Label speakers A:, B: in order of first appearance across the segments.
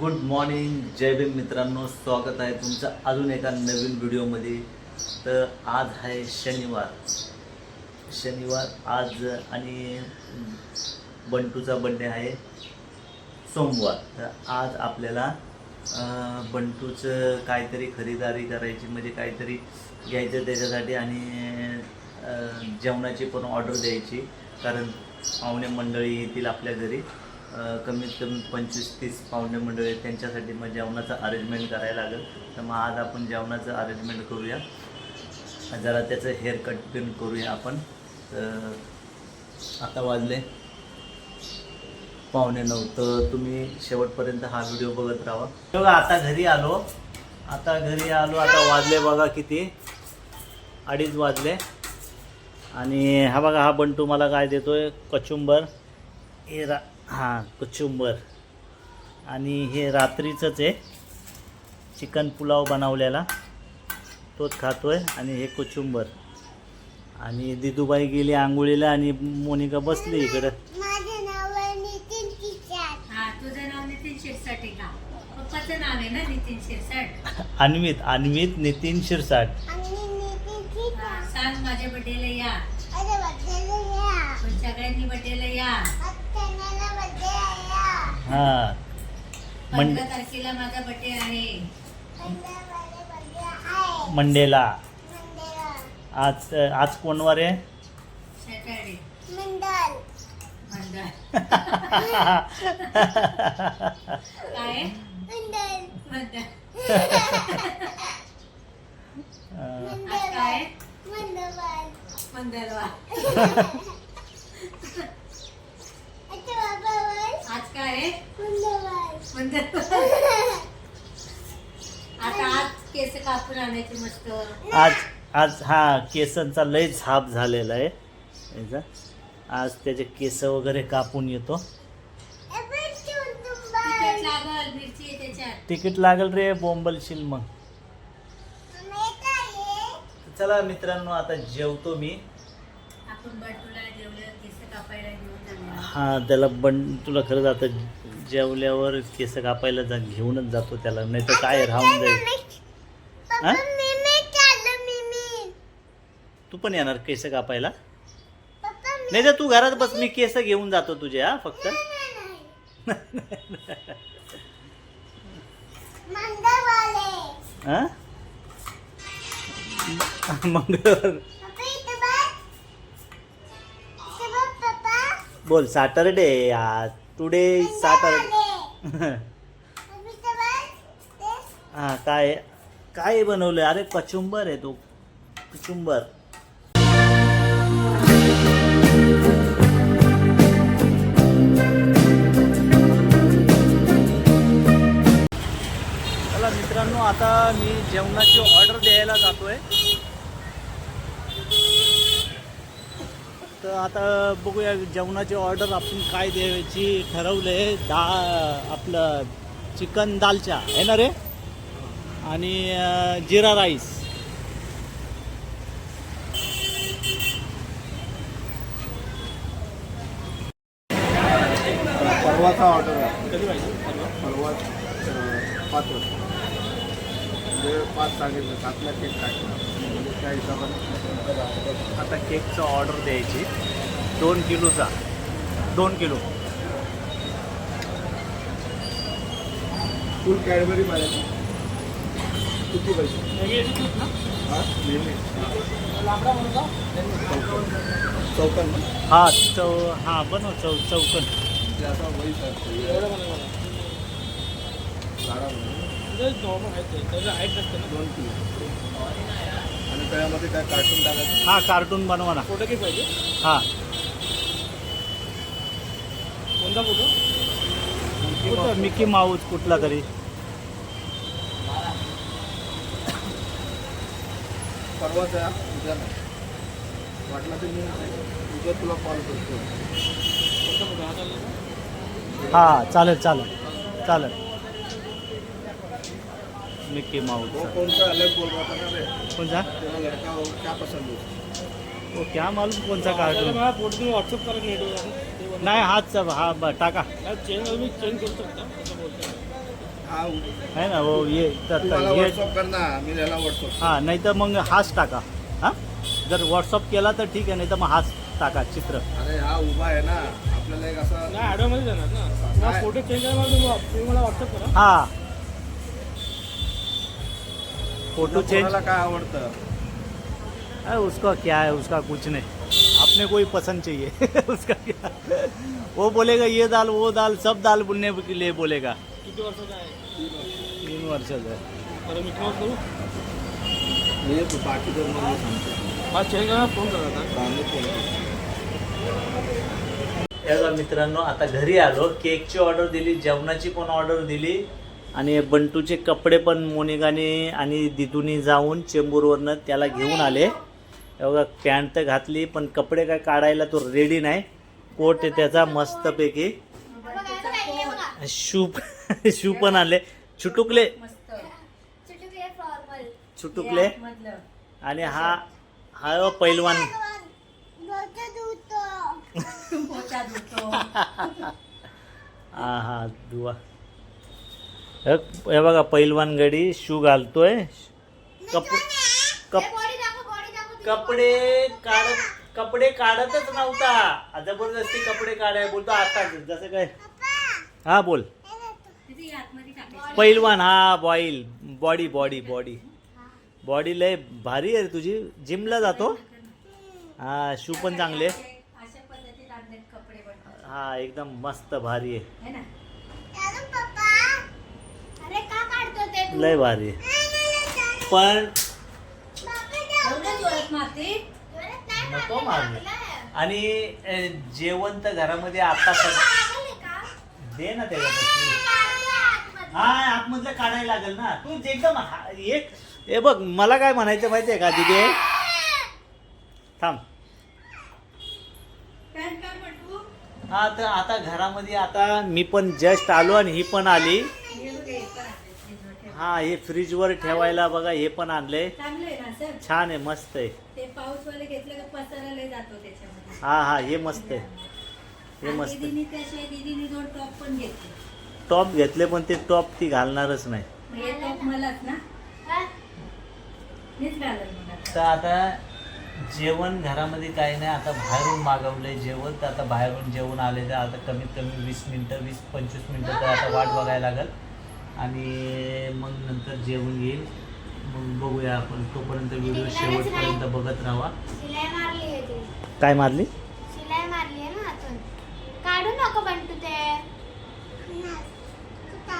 A: Good morning जय भीम मित्रांनो स्वागत आहे तुमचं अजून एका नवीन व्हिडिओमध्ये. तर आज आहे शनिवार. शनिवार आज आणि बंटूचा बड्डे आहे सोमवार. तर आज आपल्याला बंटूचं काहीतरी खरेदारी करायची म्हणजे काहीतरी घ्यायचं त्याच्यासाठी आणि जेवणाची पण ऑर्डर द्यायची. कारण पाहुणे मंडळी येतील आपल्या घरी. कमीत कमी पंचवीस तीस पाहुणे मंडळी आहेत त्यांच्यासाठी मग जेवणाचं अरेंजमेंट करायला लागेल. तर मग आज आपण जेवणाचं अरेंजमेंट करूया. जरा त्याचं हेअर कट पण करूया आपण. तर आता वाजले पाहुणे नऊ. तर तुम्ही शेवटपर्यंत हा व्हिडिओ बघत राहा. बघा आता घरी आलो. आता घरी आलो. आता वाजले बघा किती. अडीच वाजले. आणि हा बघा हा बंटू मला काय देतोय? कचुंबर. हे रा हां कचुंबर आणि हे रात्रीचंच आहे. चिकन पुलाव बनवलेला. तोच खातोय आणि हे कुचुंबर आणि दिदूबाई गेली आंघोळीला आणि मोनिका बसली इकडं.
B: माझं नाव आहे नितीन
C: हा तुझं नाव नितीन शिरसाट आहे का? पप्पाचं नाव आहे ना नितीन शिरसाट?
A: अन्वित अन्वित नितीन शिरसाट.
B: आणि नितीन
C: हा,
B: किचाट
C: सांग माझ्या बड्डेला या.
B: अरे बड्डेला या.
C: पण सगळ्यांनी बड्डेला या.
A: हां.
C: पंधरा तारखेला माझा आहे
B: आहे.
A: मंडेला.
B: मंडेला.
A: आज आज कोणवार आहे?
C: सॅटर्डे
B: मंडल
C: मंडळ काय
B: मंडल
C: मंडळ
A: अं,
C: आज काय
B: मंडलवाल
C: मंगळवार
B: अच्छा बाबावाल
C: आज काय आहे आता आज केस कापून आणायचे मस्त.
A: आज आज हा केसांचा लय झाप झालेला आहे. याचा आज त्याचे केस वगैरे कापून येतो.
C: तिखट लागल मिरची आहे त्याच्यात.
A: तिकीट लागेल रे बोंबलशील मग. चला मित्रांनो आता जेवतो मी.
C: आपण बंटूला जेवलं केस कापायला घेऊन जाणार.
A: हा त्याला बन तुला खरंच आता जेवल्यावर केस कापायला जा घेऊनच जातो त्याला नाही तर काय राहून जाईल हा? तू पण येणार केस कापायला? नाही तर तू घरात बस मी केस घेऊन जातो तुझे हा फक्त. हा? मंगळवार. बोल सॅटरडे आज. टुडे सॅटरडे हा काय काय बनवलंय? अरे कचुंबर आहे तो. कचुंबर. चला मित्रांनो आता मी जेवणाची ऑर्डर द्यायला जातोय. तर आता बघूया जेवणाची ऑर्डर आपण काय द्यायची ठरवलं. आहे दा आपलं चिकन दालचा. आहे ना रे? आणि जिरा राईस.
D: परवाचा ऑर्डर आहे. कधी पाहिजे परवा पाच वाजता. म्हणजे पाच सांगितलं सातला केक काय? त्या हिशोबाने.
A: आता केकचं ऑर्डर द्यायची. दोन किलोचा. दोन किलो.
D: फुल कॅडबरी पाहिजे किती हां? चौकन ना
A: हा चौ हा बनव चौ चौकन
D: वही दोन किलो. आणि त्यामध्ये काय कार्टून टाकायचं.
A: हा कार्टून बनवा ना.
D: फोटो किती पाहिजे
A: हा.
D: कोणता फोटो?
A: मिकी माऊस कुठला तरी.
D: परवाचा उद्या नाही. वाटलं तर मी उद्या तुला कॉल करतो.
A: हा चालेल चालेल. चालेल. मिकी माऊस
D: वो कौन सा अलग बोल रहा था ना रे?
A: कोणता?
D: तेरा लड़का वो क्या पसंद है
A: वो क्या मालूम कोणचा कार्टून
D: फोटो तुम्ही व्हॉट्सअप करा नेट
A: नाही हाच हा ब- टाका.
D: चेंज मी चेंज करू शकता असं बोलतो. हा
A: है ना हो ये तर-
D: तू मला
A: तर हे
D: व्हॉट्सअप कर ना मी त्याला व्हॉट्सअप
A: हां नाही तर मग हाच टाका. हां? जर व्हॉट्सअप केला तर ठीक आहे नाही तर मग हाच टाका चित्र.
D: अरे हा उभा आहे ना. आपल्याला एक असं
E: नाही ॲडोमध्ये जाणार ना? मला फोटो चेंज करायला तुम्ही तुम्ही मला व्हॉट्सअप करा.
A: हाँ. फोटो चेंज
D: काय आवडतं?
A: अरे उसका क्या है उसका कुछ नहीं। अपने को ही पसंद चाहिए। उसका क्या वो बोलेगा ये दाल वो दाल सब दाल बोलने के लिए बोलेगा।
E: किती वर्षाचा आहे?
A: तीन वर्षाचा आहे।
E: बरं करू
D: मी बाकी सांगतो.
E: फोन करा.
A: हे मित्रांनो आता घरी आलो. केकची ऑर्डर दिली जेवणाची पण ऑर्डर दिली. आणि बंटूचे कपडे पण मोनिकाने आणि दिदूनी जाऊन चेंबूरवरनं त्याला घेऊन आले. बघा पॅन्ट तर घातली पण कपडे काय काढायला तो रेडी नाही. कोट आहे त्याचा मस्तपैकी. शू शू पण आले छुटुकले. छुटुकले. आणि हा हा पैलवान. हा हा दुवा हे बघा पैलवान गडी शू घालतोय. कप कप कपडे काढत कपडे काढतच नव्हता. जबरदस्ती कपडे काढाय बोलतो आता. जसं काय हा बोल. पैलवान हा बॉईल बॉडी बॉडी बॉडी बॉडी लय भारी आहे रे तुझी. जिमला जातो? हा शू पण चांगले. हा एकदम मस्त भारी आहे
C: है ना
B: अरे पप्पा अरे का काढतो ते तू
A: लय भारी. पण नको मारले आणि जेवण तर घरामध्ये आता पण दे ना त्याला हा आतमधलं काढायला लागेल ना. तू एकदम एक हे बघ मला काय म्हणायचं माहितीये का दिदी? थांब. हा तर आता घरामध्ये आता मी पण जस्ट आलो आणि ही पण आली
C: हे बघ, हे पण आणलंय
A: हा हे फ्रीजवर ठेवायला बघा हे पण आणलंय.
C: चांगलं आहे ना सर?
A: छान आहे मस्त आहे.
C: ते पाऊस वाले घेतलं का पसारायला जातो त्याच्यामध्ये.
A: हा हा हे मस्त आहे. हे
C: आणि
A: मस्त आहे.
C: दीदीने त्याशिवाय दीदीने दोन टॉप पण घेतले.
A: टॉप घेतले पण ते टॉप ती घालणारच नाही.
C: मग हे टॉप मलाच ना? मीच घालल मग आता.
A: तर आता जेवण घरामध्ये काही नाही आता बाहेरून मागवलंय जेवण तर आता बाहेरून जेवण आले तर आता कमीत कमी वीस मिनटं वीस पंचवीस मिनटं तर आता वाट बघायला लागेल. आणि मग नंतर जेवण येईल. मग बघूया आपण तोपर्यंत व्हिडिओ शेवटपर्यंत बघत राहा.
B: शिलाई मारली आहे ती.
A: काय मारली?
B: शिलाई मारली आहे ना आतून काढू नको बंटू ते. पप्पा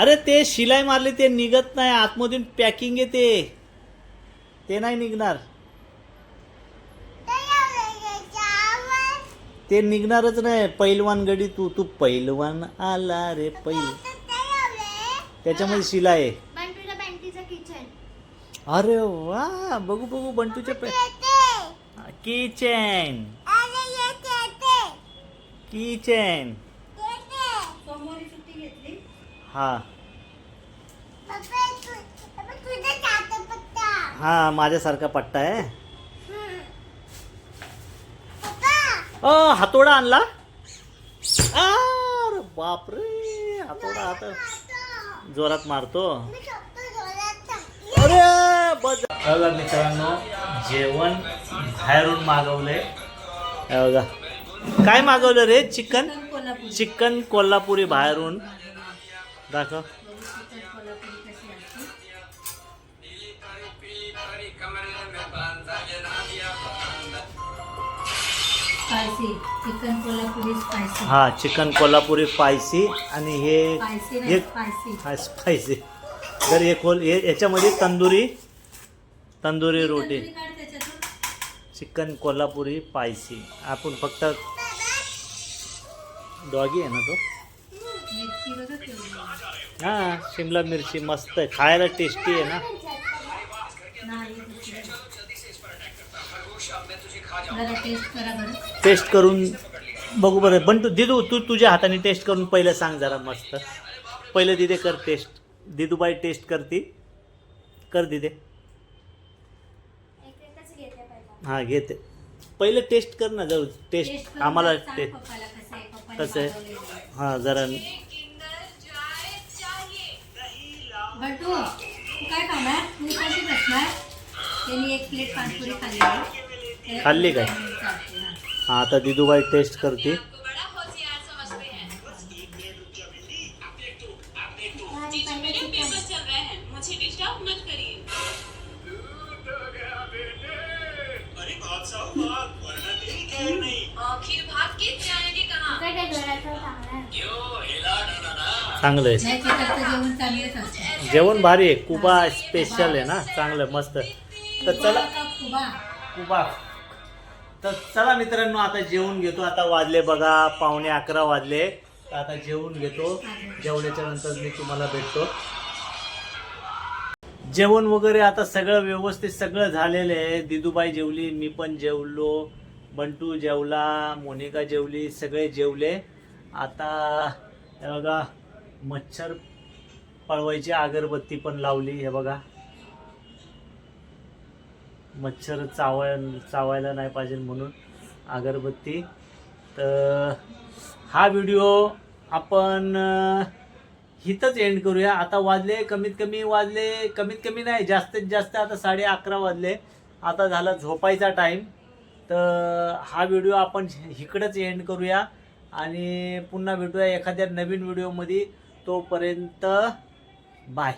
A: अरे ते शिलाई मारली ते निघत नाही. आतमधून पॅकिंग येते ते नाही निघणार. ते निघणारच नाही. पैलवान गडी तू तू पैलवान आला रे पैल त्याच्यामध्ये शिलाई आहे. अरे वा बघू बघू बंटूच्या पे किचन. किचन.
C: सोमवारी सुट्टी घेतली?
A: हा. हा माझ्यासारखा पट्टा आहे. हातोडा आणला? अरे बापरे हातोडा हात जोरात मारतो. अरे बघा मित्रांनो जेवण बाहेरून मागवलंय. हे बघा. काय मागवलं रे? Chicken?
C: Chicken Kolhapuri
A: chicken Kolhapuri बाहेरून. दाखव.
C: स्पायसी चिकन कोल्हापुरी स्पायसी
A: हा चिकन कोल्हापुरी स्पायसी आणि हे
C: स्पायसी
A: हे
C: स्पायसी
A: हा स्पायसी तर हे खोल हे याच्यामध्ये तंदुरी तंदुरी रोटी.
C: तंदुरी काढ त्याच्यातून.
A: चिकन कोल्हापुरी स्पायसी आपण फक्त डॉगी आहे ना तो?
C: आहे.
A: हा शिमला मिरची मस्त आहे. खायला टेस्टी आहे ना?
C: नाही दुसरी. जरा टेस्ट करा बरं.
A: टेस्ट करून बघू बरं. पण तू दिदू तू तुझ्या हाताने टेस्ट करून पहिलं सांग जरा मस्त. पहिलं दिदे कर टेस्ट दिदूबाई टेस्ट करती. कर दिदे. हां घेते. पहिलं टेस्ट कर ना जाऊ. टेस्ट आम्हाला टेस्ट
C: कसं आहे
A: हां जरा
C: बटू तू काय खाणार तू कशी बसणार? त्यांनी एक प्लेट पाणपुरी खाल्ली
A: खाल्ली काय? आता दिदूबाई टेस्ट करते.
B: चांगलं
A: आहे
C: जेवण
A: भारी आहे. कुबा स्पेशल आहे ना. चांगलं मस्त. तर चला. कुबा. तर चला मित्रांनो आता जेवून घेतो. आता वाजले बघा पावणे अकरा वाजले. तर आता जेवून घेतो. जेवल्याच्या नंतर मी तुम्हाला भेटतो. जेवण वगैरे आता सगळं व्यवस्थित सगळं झालेलं आहे. दिदूबाई जेवली मी पण जेवलो बंटू जेवला मोनिका जेवली सगळे जेवले. आता हे बघा मच्छर पळवायची अगरबत्ती पण लावली हे बघा. मच्छर चावाय चावायला नाही पाहिजे म्हणून अगरबत्ती. तर हा व्हिडिओ आपण हिथंच इथंच एंड करूया. आता वाजले कमीत कमी वाजले कमीत कमी नाही जास्तीत जास्त आता साडे अकरा वाजले. आता झाला झोपायचा टाईम तर हा व्हिडिओ आपण इकडंच एंड करूया. आणि पुन्हा भेटूया एखाद्या नवीन व्हिडिओमध्ये. तोपर्यंत बाय.